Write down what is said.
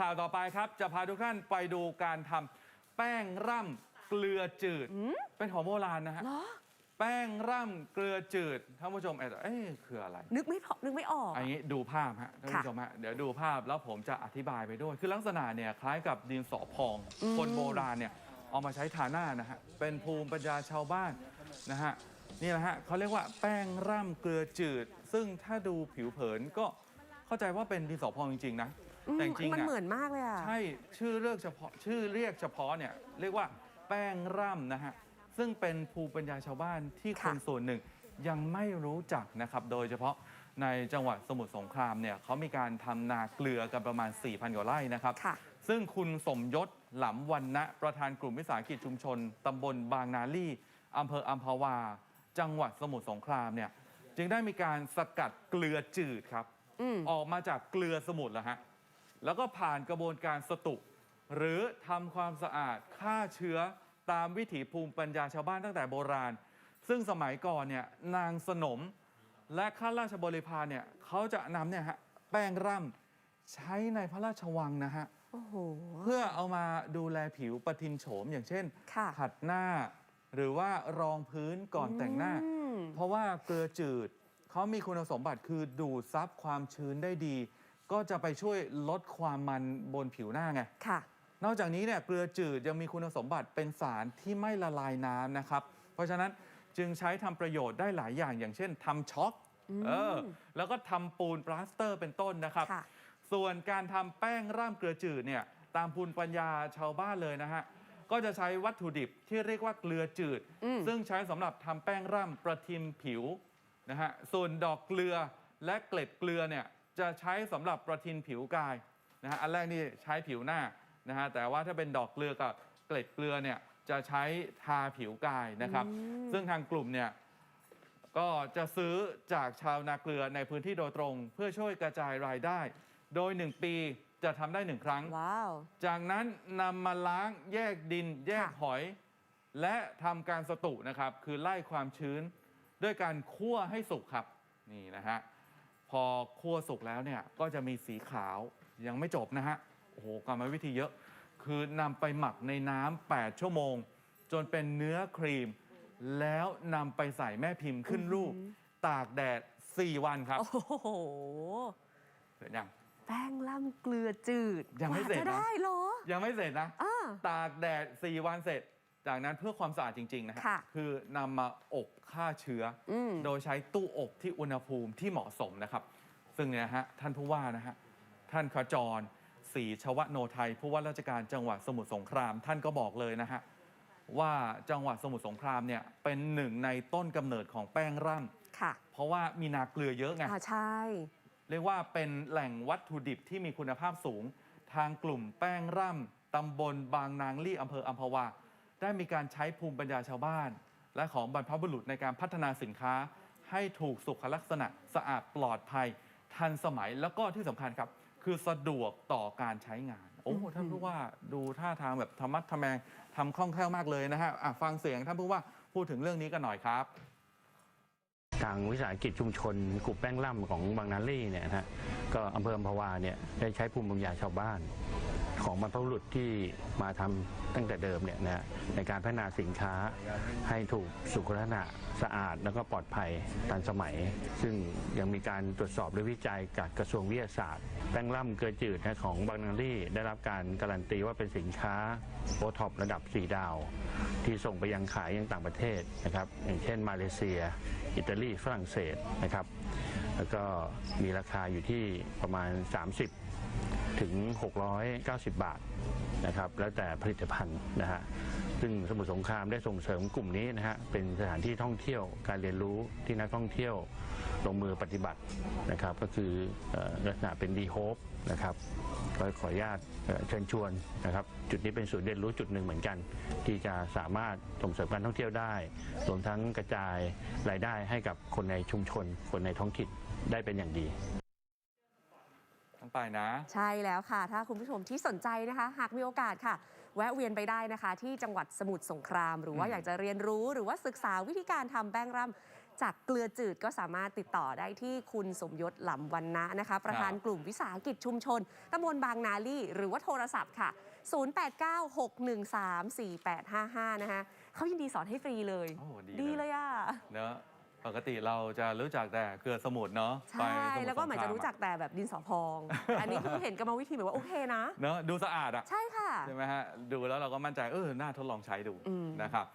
ข่าวต่อไปครับ จะพาทุกท่านไปดูการทำแป้งร่ำเกลือจืด เป็นของโบราณนะฮะเหรอ แป้งร่ำเกลือจืดท่านผู้ชมอาจจะเอ๊ะคืออะไร นึกไม่พอนึกไม่ออก อันนี้ดูภาพฮะท่านผู้ชมฮะเดี๋ยวดูภาพแล้วผมจะอธิบายไปด้วย คือลักษณะเนี่ยคล้ายกับดินสอพองอืมคนโบราณเนี่ยเอามาใช้ทาหน้านะฮะเป็นภูมิปัญญาชาวบ้านนะฮะนี่แหละฮะเขาเรียกว่าแป้งร่ำเกลือจืด ซึ่งถ้าดูผิวเผินก็เข้าใจว่าเป็นดินสอพองจริงๆนะอืม แต่จริงๆมันอะเหมือนมากเลยอะ ใช่ ชื่อเรียกเฉพาะชื่อเรียกเฉพาะเนี่ยเรียกว่าแป้งร่ำนะฮะ ซึ่งเป็นภูมิปัญญาชาวบ้านที่คค่ะนส่วนหนึ่งยังไม่รู้จักนะครับ โดยเฉพาะในจังหวัดสมุทรสงครามเนี่ยเขามีการทำนาเกลือกันประมาณ 4,000 กว่าไร่นะครับ ค่ะ ซึ่งคุณสมยศหลำวันนะประธานกลุ่มวิสาหกิจชุมชนตำบลบางนาลี่อำเภออัมพวา จังหวัดสมุทรสงครามเนี่ยจึงได้มีการสกัดเกลือจืดครับ อืม ออกมาจากเกลือสมุทรแล้วฮะ แล้วก็ผ่านกระบวนการสตุ หรือทำความสะอาดฆ่าเชื้อตามวิถีภูมิปัญญาชาวบ้านตั้งแต่โบราณ ซึ่งสมัยก่อนเนี่ยนางสนมและข้าราชบริพารเนี่ยเขาจะนำเนี่ยฮะแป้งร่ำใช้ในพระราชวังนะฮะโอ้โห เพื่อเอามาดูแลผิวประทินโฉมอย่างเช่นค่ะ ขัดหน้า หรือว่ารองพื้นก่อนแต่งหน้า อืม เพราะว่าเกลือจืดเขามีคุณสมบัติคือดูดซับความชื้นได้ดี ก็จะไปช่วยลดความมันบนผิวหน้าไง ค่ะ นอกจากนี้เนี่ยเกลือจืดยังมีคุณสมบัติเป็นสารที่ไม่ละลายน้ำนะครับ เพราะฉะนั้นจึงใช้ทำประโยชน์ได้หลายอย่าง อย่างเช่นทำช็อกอืมเออแล้วก็ทำปูนปลาสเตอร์เป็นต้นนะครับ ค่ะ ส่วนการทำแป้งร่ำเกลือจืดเนี่ยตามภูมิปัญญาชาวบ้านเลยนะฮะ ก็จะใช้วัตถุดิบที่เรียกว่าเกลือจืด อืม ซึ่งใช้สำหรับทำแป้งร่ำประทิมผิวนะฮะส่วนดอกเกลือและเกล็ดเกลือเนี่ย จะใช้สำหรับประทินผิวกายนะฮะอันแรกนี่ใช้ผิวหน้านะฮะแต่ว่าถ้าเป็นดอกเกลือกับเกล็ดเกลือเนี่ยจะใช้ทาผิวกายนะครับอืมซึ่งทางกลุ่มเนี่ยก็จะซื้อจากชาวนาเกลือในพื้นที่โดยตรง เพื่อช่วยกระจายรายได้ โดย 1 ปีจะทำได้1ครั้งว้าวจากนั้นนำมาล้างแยกดิน แยกค่ะหอย และทำการสตุนะครับ คือไล่ความชื้น ด้วยการคั่วให้สุกครับ นี่นะฮะพ อคั่วสุกแล้วเนี่ยก็จะมีสีขาวยังไม่จบนะฮะโอ้โหกรรมวิธีเยอะ คือนำไปหมักในน้ำ8ชั่วโมง จนเป็นเนื้อครีม แล้วนำไปใส่แม่พิมพ์ขึ้นรูป ตากแดด 4 วันครับโอ้โหเสร็จยังแป้งล่ำเกลือจืดยังไม่กว่าเสร็จจะนะได้เหรอ ยังไม่เสร็จนะอ่าตากแดด 4 วันเสร็จ จากนั้นเพื่อความสะอาดจริง ๆ นะฮะค่ะคือนำมาอบฆ่าเชื้อออืมโดยใช้ตู้อบที่อุณหภูมิที่เหมาะสมนะครับ ซึ่งเนี่ยนะฮะท่านผู้ว่านะฮะท่านขจรศรีชวโนไทยผู้ว่าราชการจังหวัดสมุทรสงคราม ท่านก็บอกเลยนะฮะว่าจังหวัดสมุทรสงครามเนี่ยเป็นหนึ่งในต้นกำเนิดของแป้งร่ำค่ะเพราะว่ามีนาเกลือเยอะไง อ่าใช่ เรียกว่าเป็นแหล่งวัตถุดิบที่มีคุณภาพสูง ทางกลุ่มแป้งร่ำตำบลบางนางลี่อำเภออัมพวา ได้มีการใช้ภูมิปัญญาชาวบ้าน และของบรรพบุรุษในการพัฒนาสินค้า ให้ถูกสุขลักษณะสะอาดปลอดภัย ทันสมัยแล้วก็ที่สำคัญครับ คือสะดวกต่อการใช้งาน โอ้อืมท่านผู้ว่าดูท่าทางแบบธรรมัดทะแมงทำคล่องแคล่วมากเลยนะฮะอะฟังเสียงท่านผู้ว่าพูดถึงเรื่องนี้กันหน่อยครับทางวิสาหกิจชุมชนกลุ่มแป้งล่ำของบางนาลี่เนี่ยนะฮะก็อำเภออัมพวาเนี่ยได้ใช้ภูมิปัญญาชาวบ้าน ของบรรพบุรุษที่มาทำตั้งแต่เดิมเนี่ยนะฮะในการพัฒนาสินค้าให้ถูกสุขลักษณะสะอาด แล้วก็ปลอดภัยทันสมัย ซึ่งยังมีการตรวจสอบและวิจัยจากกระทรวงวิทยาศาสตร์ แป้งล่ำเกลือจืดนะของบางนาลี่ได้รับการการันตีว่าเป็นสินค้าโอท็อประดับ 4 ดาว ที่ส่งไปยังขายยังต่างประเทศนะครับ อย่างเช่นมาเลเซีย อิตาลีฝรั่งเศสนะครับ แล้วก็มีราคาอยู่ที่ประมาณ 30 ถึง 690 บาทนะครับแล้วแต่ผลิตภัณฑ์นะฮะซึ่งสมุทรสงครามได้ส่งเสริมกลุ่มนี้นะฮะเป็นสถานที่ท่องเที่ยวการเรียนรู้ที่นักท่องเที่ยวลงมือปฏิบัตินะครับก็คือลักษณะเป็นดีโฮปนะครับก็ขออนุญาตเชิญชวนนะครับจุดนี้เป็นศูนย์เรียนรู้จุดหนึ่งเหมือนกัน ที่จะสามารถส่งเสริมการท่องเที่ยวได้รวมทั้งกระจายรายได้ให้กับคนในชุมชน คนในท้องถิ่นได้เป็นอย่างดี ไปนะ ใช่แล้วค่ะ ถ้าคุณผู้ชมที่สนใจนะคะ หากมีโอกาสค่ะ แวะเวียนไปได้นะคะ ที่จังหวัดสมุทรสงคราม หรือว่าอืมอยากจะเรียนรู้หรือว่าศึกษาวิธีการทำแป้งร่ำจากเกลือจืดก็สามารถติดต่อได้ที่คุณสมยศหลำวันนะนะคะ ประธานกลุ่มวิสาหกิจชุมชนตำบลบางนาลี่ หรือว่าโทรศัพท์ค่ะ 0896134855 นะคะเขายินดีสอนให้ฟรีเลย โอ้ดีดีเลเลยยอะ เนอะ ปกติเราจะรู้จักแต่เกลือสมุทรเนาะใช่ ไปสมุทแล้วก็เหมือนจะสงคารู้จักแต่แบบดินสอพอง อันนี้คือเห็นกรรมวิธีแบบว่าโอเคนะเนอะดูสะอาดอะใช่ค่ะ ใช่ไหมฮะ ดูแล้วเราก็มั่นใจเออน่าทดลองใช้ดูอืม นะครับ